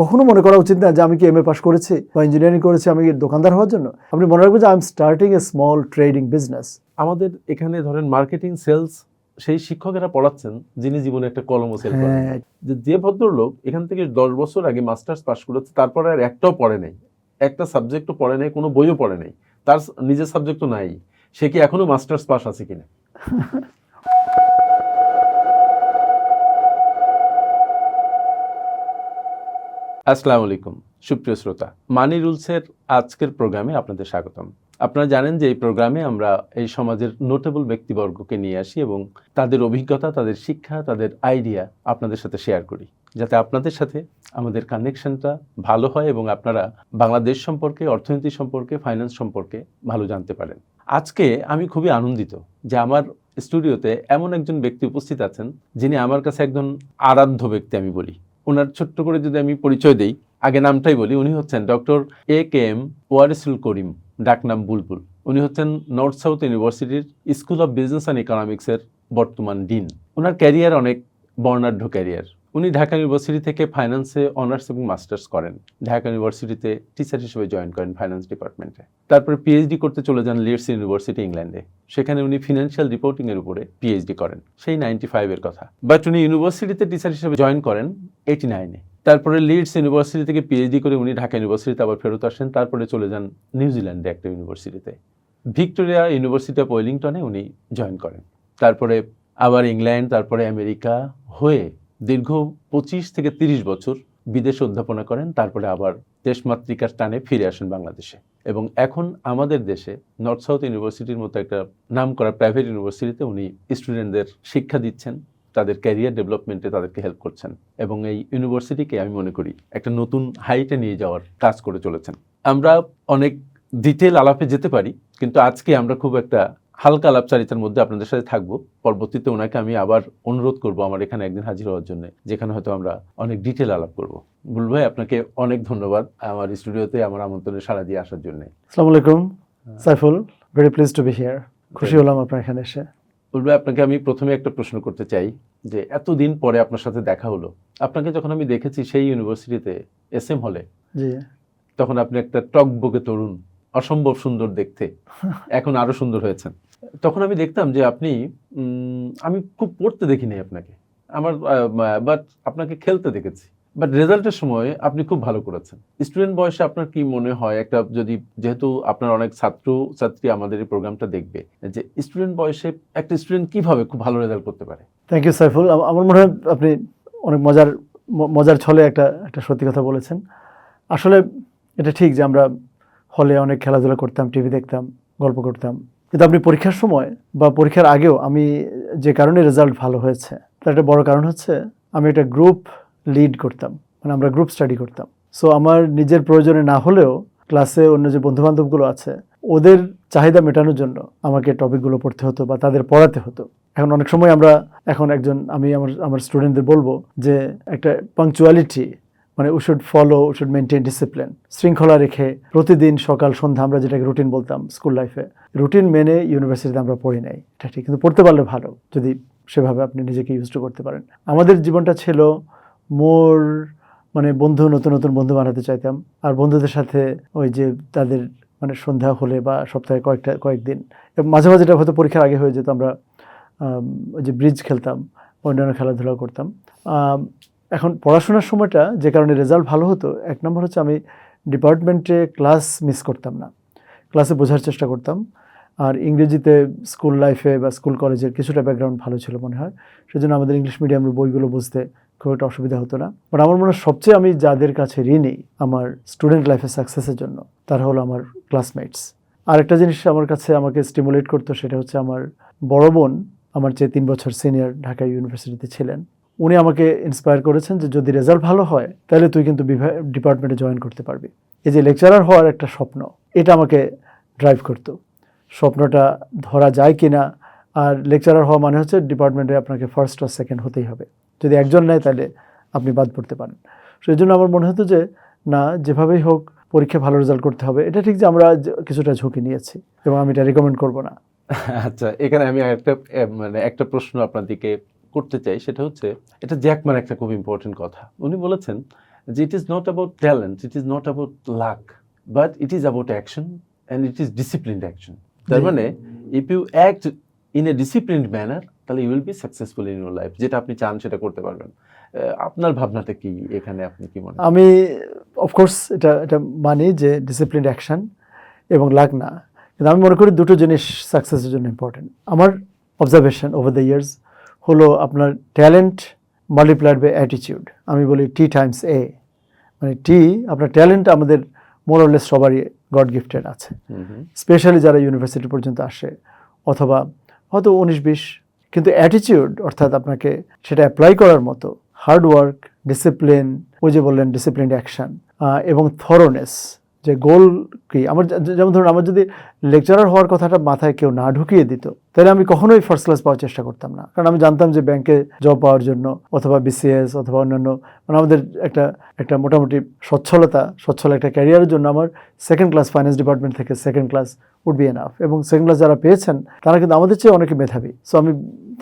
কখনো মনে করা উচিত না যে আমি কি এম এ পাস করেছি বা ইঞ্জিনিয়ারিং করেছি আমি দোকানদার হওয়ার জন্য? আপনি মনে রাখবেন যে I am starting a small trading business আমাদের এখানে ধরেন মার্কেটিং সেলস সেই শিক্ষকেরা পড়াচ্ছেন যিনি জীবনে একটা কলমও সেল করেন। হ্যাঁ। যে যে ভদ্রলোক এখান থেকে দশ বছর আগে মাস্টার্স পাস করেছে তারপরে আর একটাও পড়ে নাই। একটা সাবজেক্টও পড়ে নাই কোনো বইও পড়ে নাই। তার নিজের সাবজেক্টও নাই। সে কি এখনও মাস্টার্স পাস আছে কিনা? আসসালামু আলাইকুম, সুপ্রিয় শ্রোতা। মানি রুলসের আজকের প্রোগ্রামে আপনাদের স্বাগতম। আপনারা জানেন যে এই প্রোগ্রামে আমরা এই সমাজের নোটেবল ব্যক্তিবর্গকে নিয়ে আসি এবং তাদের অভিজ্ঞতা, তাদের শিক্ষা, তাদের আইডিয়া আপনাদের সাথে শেয়ার করি। যাতে আপনাদের সাথে আমাদের কানেকশনটা ভালো হয় এবং আপনারা বাংলাদেশ সম্পর্কে, অর্থনীতি সম্পর্কে, ফাইন্যান্স সম্পর্কে ভালো জানতে পারেন। আজকে আমি খুবই আনন্দিত যে আমার স্টুডিওতে এমন একজন ব্যক্তি উপস্থিত আছেন, যিনি আমার কাছে একজন আরাধ্য ব্যক্তি আমি বলি। ওনার ছোট্ট করে যদি আমি পরিচয় দেই, আগে নামটাই বলি, উনি হচ্ছেন doctor A K M Warisul Karim ডাকনাম বুলবুল। উনি হচ্ছেন নর্থ সাউথ ইউনিভার্সিটির স্কুল অফ বিজনেস অ্যান্ড ইকোনমিক্সের বর্তমান ডিন। ওনার ক্যারিয়ার অনেক বর্ণাঢ্য ক্যারিয়ার। উনি ঢাকা ইউনিভার্সিটি থেকে ফাইন্যান্সে অনার্স এবং মাস্টার্স করেন। ঢাকা ইউনিভার্সিটিতে টিচার হিসেবে জয়েন করেন ফাইন্যান্স ডিপার্টমেন্টে তারপরে পিএইচডি করতে চলে যান লিডস ইউনিভার্সিটি ইংল্যান্ডে সেখানে উনি ফিনান্সিয়াল রিপোর্টিং এর উপরে পিএইচডি করেন। সেই নাইনটি ফাইভের কথা। বাট উনি ইউনিভার্সিটিতে টিচার হিসেবে জয়েন করেন এইটি নাইনে তারপরে লিডস ইউনিভার্সিটি থেকে পিএইচডি করে উনি ঢাকা ইউনিভার্সিটিতে আবার ফেরত আসেন। তারপরে চলে যান নিউজিল্যান্ডে একটা ইউনিভার্সিটিতে ভিক্টোরিয়া ইউনিভার্সিটি অফ ওয়েলিংটনে উনি জয়েন করেন। তারপরে আবার ইংল্যান্ড তারপরে আমেরিকা হয়ে দীর্ঘ পঁচিশ থেকে তিরিশ বছর বিদেশে অধ্যাপনা করেন, তারপরে আবার দেশমাতৃকার টানে ফিরে আসেন বাংলাদেশে। এবং এখন আমাদের দেশে নর্থ সাউথ ইউনিভার্সিটির মতো একটা নাম করা প্রাইভেট ইউনিভার্সিটিতে উনি স্টুডেন্টদের শিক্ষা দিচ্ছেন, তাদের ক্যারিয়ার ডেভেলপমেন্টে তাদেরকে হেল্প করছেন এবং এই ইউনিভার্সিটিকে আমি মনে করি একটা নতুন হাইটে নিয়ে যাওয়ার কাজ করে চলেছেন। আমরা অনেক ডিটেল আলাপে যেতে পারি, কিন্তু আজকে আমরা খুব একটা হালকা আলাপচারিতার মধ্যে আপনাদের সাথে থাকব। পরবর্তীতে ওনাকে আমি আবার অনুরোধ করব আমার এখানে একদিন হাজির হওয়ার জন্য যেখানে হয়তো আমরা অনেক ডিটেল আলাপ করব। বুল ভাই আপনাকে অনেক ধন্যবাদ আমার স্টুডিওতে আমার আমন্ত্রণে সাড়া দিয়ে আসার জন্য। আসসালামু আলাইকুম Saiful very pleased to be here খুশি হলাম আপনার এখানে এসে। বুল ভাই আপনাকে আমি প্রথমে একটা প্রশ্ন করতে চাই যে এতদিন পরে আপনার সাথে দেখা হলো আপনাকে যখন আমি দেখেছি সেই ইউনিভার্সিটিতে এস এম হলে জি। তখন আপনি একটা টকবকে তরুণ অসম্ভব সুন্দর দেখতে এখন আরও সুন্দর হয়েছেন। তখন আমি দেখতাম যে আপনি আমি খুব পড়তে দেখিনি আপনাকে। আমার বাট আপনাকে খেলতে দেখেছি। বাট রেজাল্টের সময় আপনি খুব ভালো করেছেন। স্টুডেন্ট বয়সে আপনার কি মনে হয়? একটা যদি, যেহেতু আপনার অনেক ছাত্র, ছাত্রী আমাদের এই প্রোগ্রামটা দেখবে, যে স্টুডেন্ট বয়সে একটা স্টুডেন্ট কীভাবে খুব ভালো রেজাল্ট করতে পারে? থ্যাংক ইউ সাইফুল আম- আমার মনে হয় আপনি অনেক মজার মজার ছলে একটা একটা সত্যি কথা বলেছেন। আসলে এটা ঠিক যে আমরা হলে অনেক খেলাধুলা করতাম টিভি দেখতাম, গল্প করতাম। কিন্তু আপনি পরীক্ষার সময় বা পরীক্ষার আগেও আমি যে কারণে রেজাল্ট ভালো হয়েছে, তার একটা বড় কারণ হচ্ছে আমি একটা গ্রুপ লিড করতাম মানে আমরা গ্রুপ স্টাডি করতাম। সো আমার নিজের প্রয়োজনে না হলেও ক্লাসে অন্য যে বন্ধুবান্ধবগুলো আছে, ওদের চাহিদা মেটানোর জন্য আমাকে টপিকগুলো পড়তে হতো বা তাদের পড়াতে হতো। এখন অনেক সময় আমরা, এখন একজন, আমি আমার আমার স্টুডেন্টদের বলব যে একটা পাংচুয়ালিটি মানে we should follow we should maintain discipline শৃঙ্খলা রেখে প্রতিদিন সকাল, সন্ধ্যা আমরা যেটাকে রুটিন বলতাম স্কুল লাইফে রুটিন মেনে ইউনিভার্সিটিতে আমরা পড়ি নাই, এটা ঠিক, কিন্তু পড়তে পারলে ভালো, যদি সেভাবে আপনি নিজেকে ইউজ করতে পারেন। আমাদের জীবনটা ছিল মোর মানে বন্ধু, নতুন নতুন বন্ধু বানাতে চাইতাম, আর বন্ধুদের সাথে ওই যে তাদের মানে সন্ধ্যা হলে বা সপ্তাহে কয়েকটা, কয়েকদিন মাঝে মাঝে এটা হয়তো পরীক্ষার আগে হয়ে যেত, আমরা ওই যে ব্রিজ খেলতাম, অন্যান্য খেলাধুলা করতাম এখন পড়াশোনার সময়টা যে কারণে রেজাল্ট ভালো হতো, এক নম্বর হচ্ছে আমি ডিপার্টমেন্টে ক্লাস মিস করতাম না। ক্লাসে বোঝার চেষ্টা করতাম। আর ইংরেজিতে স্কুল লাইফে বা স্কুল কলেজের কিছুটা ব্যাকগ্রাউন্ড ভালো ছিল মনে হয়। সেজন্য আমাদের ইংলিশ মিডিয়ামের বইগুলো বুঝতে খুব একটা অসুবিধা হতো না। বাট আমার মনে হয় সবচেয়ে আমি যাদের কাছে ঋণী আমার স্টুডেন্ট লাইফে সাকসেসের জন্য, তারা হলো আমার ক্লাসমেটস। আরেকটা জিনিস আমার কাছে আমাকে স্টিমুলেট করতো সেটা হচ্ছে আমার বড় বোন, আমার চেয়ে তিন বছর সিনিয়র ঢাকা ইউনিভার্সিটিতে ছিলেন। উনি আমাকে ইন্সপায়ার করেছেন যে যদি রেজাল্ট ভালো হয়, তাহলে তুই কিন্তু ডিপার্টমেন্টে জয়েন করতে পারবি। এই যে লেকচারার হওয়ার একটা স্বপ্ন, এটা আমাকে ড্রাইভ করতো। স্বপ্নটা ধরা যায় কি না আর লেকচারার হওয়া মানে হচ্ছে ডিপার্টমেন্টে আপনাকে ফার্স্ট আর সেকেন্ড হতেই হবে। যদি একজন নেয়, তাহলে আপনি বাদ পড়তে পারেন। সেই জন্য আমার মনে হতো যে, না, যেভাবেই হোক, পরীক্ষা ভালো রেজাল্ট করতে হবে। এটা ঠিক যে আমরা কিছুটা ঝুঁকি নিয়েছি, এবং আমি এটা রেকমেন্ড করব না। আচ্ছা এখানে আমি একটা মানে একটা প্রশ্ন আপনার দিকে করতে চাই সেটা হচ্ছে এটা জ্যাকম্যান একটা খুব ইম্পর্টেন্ট কথা। উনি বলেছেন যে it is not about talent it is not about luck but it is about action and it is disciplined action তার মানে if you act in a disciplined manner তাহলে you will be successful in your life যেটা আপনি চান সেটা করতে পারবেন। আপনার ভাবনাটা কি? এখানে আপনি কি মনে? আমি অফকোর্স এটা এটা মানি যে ডিসিপ্লিন অ্যাকশন এবং লাগ না। কিন্তু আমি মনে করি দুটো জিনিস সাকসেসের জন্য ইম্পর্টেন্ট আমার অবজারভেশন ওভার দ্য ইয়ার্স হলো আপনার ট্যালেন্ট মাল্টিপ্লাইড বাই অ্যাটিটিউড আমি বলি টি টাইমস এ মানে টি আপনার ট্যালেন্ট আমাদের মোরলেস সবারই গড গিফটেড আছে। স্পেশালি যারা ইউনিভার্সিটি পর্যন্ত আসে অথবা হয়তো উনিশ বিশ কিন্তু অ্যাটিটিউড অর্থাৎ আপনাকে সেটা অ্যাপ্লাই করার মতো হার্ড ওয়ার্ক ডিসিপ্লিন ওই যে বললেন ডিসিপ্লিন অ্যাকশন এবং থরোনেস যে গোল কি? আমার যেমন ধরুন আমার যদি লেকচারার হওয়ার কথাটা মাথায় কেউ না ঢুকিয়ে দিত, তাহলে আমি কখনোই ফার্স্ট ক্লাস পাওয়ার চেষ্টা করতাম না। কারণ আমি জানতাম যে ব্যাংকে জব পাওয়ার জন্য অথবা বিসিএস অথবা অন্যান্য মানে আমাদের একটা একটা মোটামুটি সচ্ছলতা, সচ্ছল একটা ক্যারিয়ারের জন্য আমার সেকেন্ড ক্লাস ফাইন্যান্স ডিপার্টমেন্ট থেকে second class would be enough এবং সেকেন্ড ক্লাস যারা পেয়েছেন, তারা কিন্তু আমাদের চেয়ে অনেকে মেধাবী। সো আমি,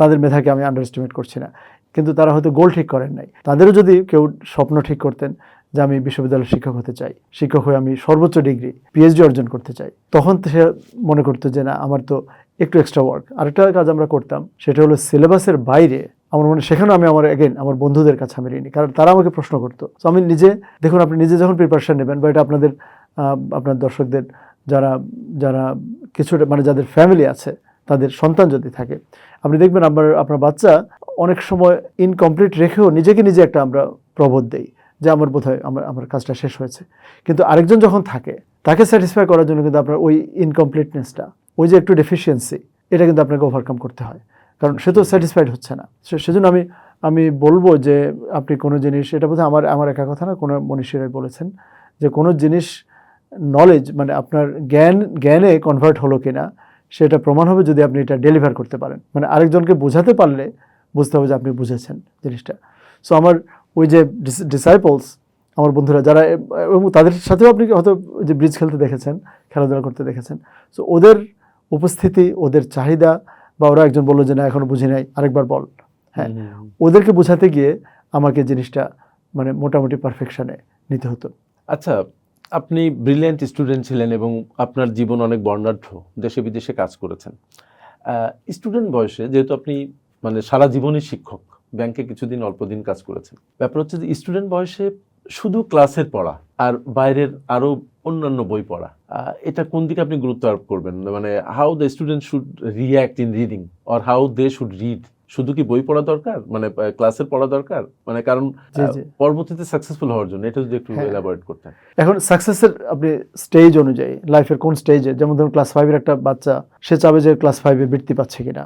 তাদের মেধাকে আমি আন্ডার এস্টিমেট করছি না। কিন্তু তারা হয়তো গোল ঠিক করেন নাই। তাদেরও যদি কেউ স্বপ্ন ঠিক করতেন যে আমি বিশ্ববিদ্যালয়ের শিক্ষক হতে চাই, শিক্ষক হয়ে আমি সর্বোচ্চ ডিগ্রি পিএইচডি অর্জন করতে চাই। তখন সে মনে করতো যে না, আমার তো একটু এক্সট্রা ওয়ার্ক আরেকটা কাজ আমরা করতাম, সেটা হলো সিলেবাসের বাইরে। আমার মনে, সেখানেও আমি আমার এগেন আমার বন্ধুদের কাছে আমি ঋণী, কারণ তারা আমাকে প্রশ্ন করতো। তো আমি নিজে, দেখুন, আপনি নিজে যখন প্রিপারেশান নেবেন, বা এটা আপনাদের আপনার দর্শকদের যারা যারা কিছুটা মানে যাদের ফ্যামিলি আছে, তাদের সন্তান যদি থাকে, আপনি দেখবেন আমার আপনার বাচ্চা অনেক সময় ইনকমপ্লিট রেখেও নিজেকে নিজে একটা আমরা প্রবোধ দেই। যে আমার বোধহয় আমার আমার কাজটা শেষ হয়েছে। কিন্তু আরেকজন যখন থাকে, তাকে স্যাটিসফাই করার জন্য কিন্তু আপনার ওই ইনকমপ্লিটনেসটা ওই যে একটু ডেফিসিয়েন্সি এটা কিন্তু আপনাকে ওভারকাম করতে হয়। কারণ সে তো স্যাটিসফাইড হচ্ছে না। সেজন্য আমি আমি বলব যে আপনি কোনো জিনিস, এটা বোধহয় আমার আমার একা কথা না, কোনো মনীষীরাই বলেছেন যে কোনো জিনিস নলেজ মানে আপনার জ্ঞান, জ্ঞানে কনভার্ট হলো কিনা, সেটা প্রমাণ হবে যদি আপনি এটা ডেলিভার করতে পারেন। মানে আরেকজনকে বোঝাতে পারলে বুঝতে হবে যে আপনি বুঝেছেন জিনিসটা। সো আমার ওই যে ডিসাইপলস আমার বন্ধুরা যারা এবং তাদের সাথেও আপনি হয়তো ওই যে ব্রিজ খেলতে দেখেছেন খেলাধুলা করতে দেখেছেন। সো ওদের উপস্থিতি ওদের চাহিদা বা ওরা একজন বলল যে না এখনও বুঝি নাই আরেকবার বল। হ্যাঁ। ওদেরকে বোঝাতে গিয়ে আমাকে জিনিসটা মানে মোটামুটি পারফেকশানে নিতে হতো। আচ্ছা আপনি ব্রিলিয়ান্ট স্টুডেন্ট ছিলেন এবং আপনার জীবন অনেক বর্ণাঢ্য দেশে বিদেশে কাজ করেছেন। স্টুডেন্ট বয়সে যেহেতু আপনি মানে সারা জীবনই শিক্ষক ব্যাংকে কিছুদিন অল্প দিন কাজ করেছেন। ব্যাপার হচ্ছে যে স্টুডেন্ট বয়সে শুধু ক্লাসের পড়া আর বাইরের আরও অন্যান্য বই পড়া এটা কোন দিকে আপনি গুরুত্ব আরোপ করবেন? মানে how the student should react in reading or how they should read শুধু কি বই পড়া দরকার? মানে ক্লাসের পড়া দরকার? মানে কারণ। পরবর্তীতে সাকসেসফুল হওয়ার জন্য। এটা যদি একটু হ্যাঁ। এলাবোরেট করতেন। এখন সাকসেসের আপনি স্টেজ অনুযায়ী লাইফের কোন স্টেজে যেমন ধরুন ক্লাস ফাইভের একটা বাচ্চা সে চাবে যে ক্লাস ফাইভে বৃত্তি পাচ্ছে কিনা?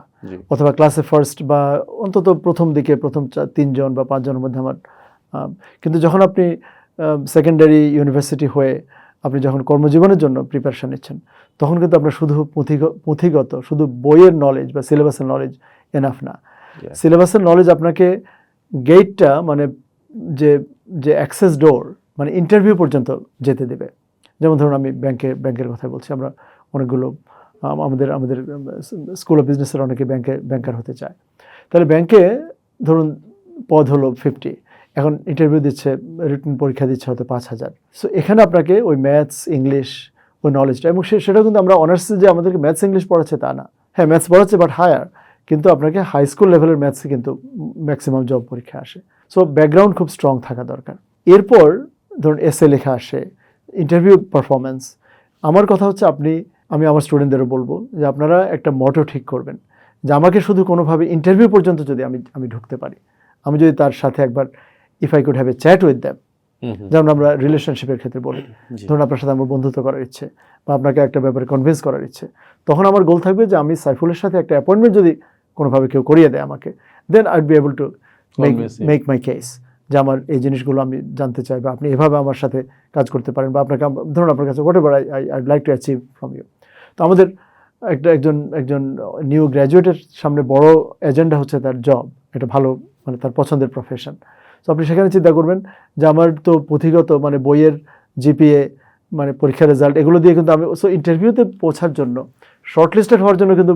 অথবা ক্লাসে ফার্স্ট বা অন্তত প্রথম দিকে প্রথম তিনজন বা পাঁচজনের মধ্যে আমার কিন্তু যখন আপনি সেকেন্ডারি ইউনিভার্সিটি হয়ে আপনি যখন কর্মজীবনের জন্য প্রিপারেশন নিচ্ছেন তখন কিন্তু আপনার শুধু পুঁথিগ- পুঁথিগত শুধু বইয়ের নলেজ বা সিলেবাসের নলেজ এনাফ না। সিলেবাসের নলেজ আপনাকে গেটটা মানে যে যে অ্যাক্সেস ডোর মানে ইন্টারভিউ পর্যন্ত যেতে দেবে। যেমন ধরুন আমি ব্যাংকে ব্যাংকের কথা বলছি আমরা অনেকগুলো আমাদের আমাদের স্কুল অফ বিজনেসের অনেকে ব্যাংকে ব্যাংকার হতে চায়। তাহলে ব্যাংকে ধরুন পদ হলো ফিফটি এখন ইন্টারভিউ দিচ্ছে রিটার্ন পরীক্ষা দিচ্ছে হয়তো পাঁচ হাজার। সো এখানে আপনাকে ওই ম্যাথস ইংলিশ ওই নলেজটা এবং সেটা কিন্তু আমরা অনার্সে যে আমাদেরকে ম্যাথস ইংলিশ পড়াচ্ছে তা না। হ্যাঁ ম্যাথস পড়াচ্ছে বাট হায়ার কিন্তু আপনাকে হাই স্কুল লেভেলের ম্যাথসে কিন্তু ম্যাক্সিমাম জব পরীক্ষা আসে। সো ব্যাকগ্রাউন্ড খুব স্ট্রং থাকা দরকার। এরপর ধরুন এসএ লেখা আসে ইন্টারভিউ পারফরমেন্স আমার কথা হচ্ছে আপনি আমি আমার স্টুডেন্টদেরও বলব যে আপনারা একটা মটো ঠিক করবেন যে আমাকে শুধু কোনোভাবে ইন্টারভিউ পর্যন্ত যদি আমি আমি ঢুকতে পারি। আমি যদি তার সাথে একবার if I could have a chat with them. যেমন আমরা রিলেশনশিপের ক্ষেত্রে বলি। ধরুন আপনার সাথে আমার বন্ধুত্ব করার ইচ্ছে বা আপনাকে একটা ব্যাপারে কনভিন্স করার ইচ্ছে। তখন আমার গোল থাকবে যে আমি সাইফুলের সাথে একটা অ্যাপয়েন্টমেন্ট যদি কোনোভাবে কেউ করিয়ে দেয় আমাকে then I'd be able to make make my case যে আমার এই জিনিসগুলো আমি জানতে চাই বা আপনি এভাবে আমার সাথে কাজ করতে পারেন বা আপনাকে ধরুন আপনার কাছে whatever I I like to achieve from you তো আমাদের একটা একজন একজন নিউ গ্র্যাজুয়েটের সামনে বড় এজেন্ডা হচ্ছে তার জব এটা ভালো মানে তার পছন্দের প্রফেশন তো আপনি সেখানে চিন্তা করবেন যে আমার তো পুঁথিগত মানে বইয়ের জিপিএ মানে পরীক্ষার রেজাল্ট এগুলো দিয়ে কিন্তু আমি সো ইন্টারভিউতে পৌঁছার জন্য শর্টলিস্টেড হওয়ার জন্য কিন্তু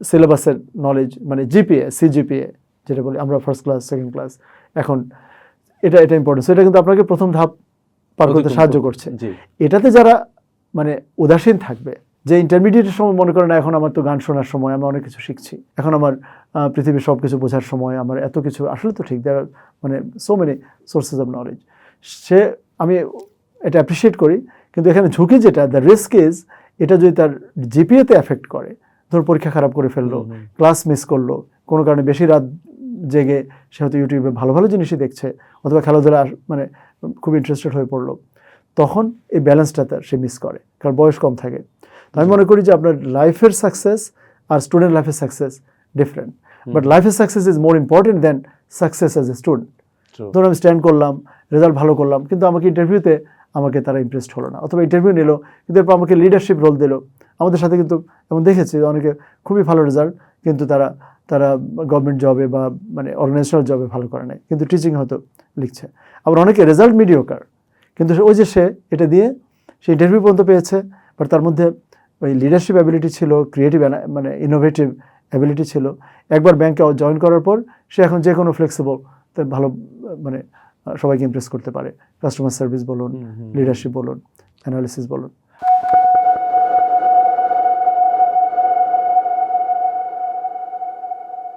সিলেবাসের নলেজ মানে জিপিএ সিজিপিএ যেটা বলি আমরা ফার্স্ট ক্লাস সেকেন্ড ক্লাস এখন এটা এটা ইম্পর্টেন্ট এটা কিন্তু আপনাকে প্রথম ধাপ পার করতে সাহায্য করছে। এটাতে যারা মানে উদাসীন থাকবে যে ইন্টারমিডিয়েটের সময় মনে করেন এখন আমার তো গান শোনার সময় আমি অনেক কিছু শিখছি। এখন আমার পৃথিবীর সব কিছু বোঝার সময় আমার এত কিছু আসলে তো ঠিক দেয়ার মানে so many sources of knowledge সে আমি এটা অ্যাপ্রিসিয়েট করি কিন্তু এখানে ঝুঁকি যেটা দ্য রিস্ক ইজ এটা যদি তার জিপিএতে এফেক্ট করে ধর পরীক্ষা খারাপ করে ফেলল। ক্লাস মিস করল কোনো কারণে বেশি রাত জেগে সে হয়তো ইউটিউবে ভালো ভালো জিনিসই দেখছে অথবা খেলাধুলা মানে খুব ইন্টারেস্টেড হয়ে পড়ল। তখন এই ব্যালেন্সটা তার সে মিস করে কারণ বয়স কম থাকে। তো আমি মনে করি যে আপনার লাইফের সাকসেস আর স্টুডেন্ট লাইফের সাকসেস ডিফারেন্ট বাট লাইফের success is more important than success as a student ধরুন আমি স্ট্যান্ড করলাম রেজাল্ট ভালো করলাম কিন্তু আমাকে ইন্টারভিউতে আমাকে তারা ইমপ্রেসড হলো না। অথবা ইন্টারভিউ নিল, কিন্তু এরপর আমাকে লিডারশিপ রোল দিল। আমাদের সাথে কিন্তু এমন দেখেছি অনেকে খুবই ভালো রেজাল্ট কিন্তু তারা তারা গভর্নমেন্ট জবে বা মানে অর্গানাইজেশনাল জবে ভালো করে নাই। কিন্তু টিচিং হয়তো লিখছে। আবার অনেকে রেজাল্ট মিডিওকার কিন্তু ওই যে সে এটা দিয়ে সে ইন্টারভিউ পর্যন্ত পেয়েছে বাট তার মধ্যে ওই লিডারশিপ অ্যাবিলিটি ছিল ক্রিয়েটিভ মানে ইনোভেটিভ অ্যাবিলিটি ছিল। একবার ব্যাংকে জয়েন করার পর সে এখন যে কোনো ফ্লেক্সিবল ভালো মানে সবাইকে ইমপ্রেস করতে পারে কাস্টমার সার্ভিস বলুন। লিডারশিপ বলুন অ্যানালিসিস বলুন